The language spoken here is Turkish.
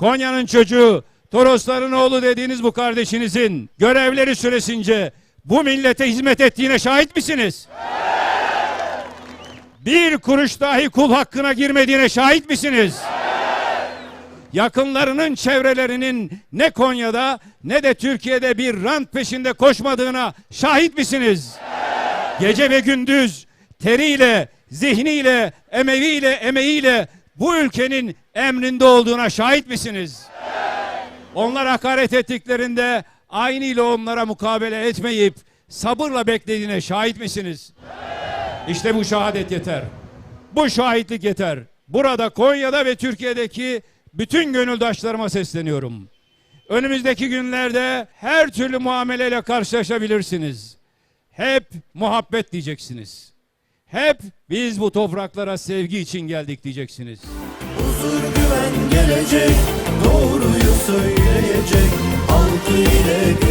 Konya'nın çocuğu, Torosların oğlu dediğiniz bu kardeşinizin görevleri süresince bu millete hizmet ettiğine şahit misiniz? Bir kuruş dahi kul hakkına girmediğine şahit misiniz? Yakınlarının çevrelerinin ne Konya'da ne de Türkiye'de bir rant peşinde koşmadığına şahit misiniz? Gece ve gündüz teriyle, zihniyle, emeğiyle, emeğiyle bu ülkenin emrinde olduğuna şahit misiniz? Onlar hakaret ettiklerinde aynı ile onlara mukabele etmeyip sabırla beklediğine şahit misiniz? İşte bu şehadet yeter. Bu şahitlik yeter. Burada Konya'da ve Türkiye'deki bütün gönüldaşlarıma sesleniyorum. Önümüzdeki günlerde her türlü muameleyle karşılaşabilirsiniz. Hep muhabbet diyeceksiniz. Hep biz bu topraklara sevgi için geldik diyeceksiniz. Huzur güven gelecek Doğruyu söyleyecek Halkı ile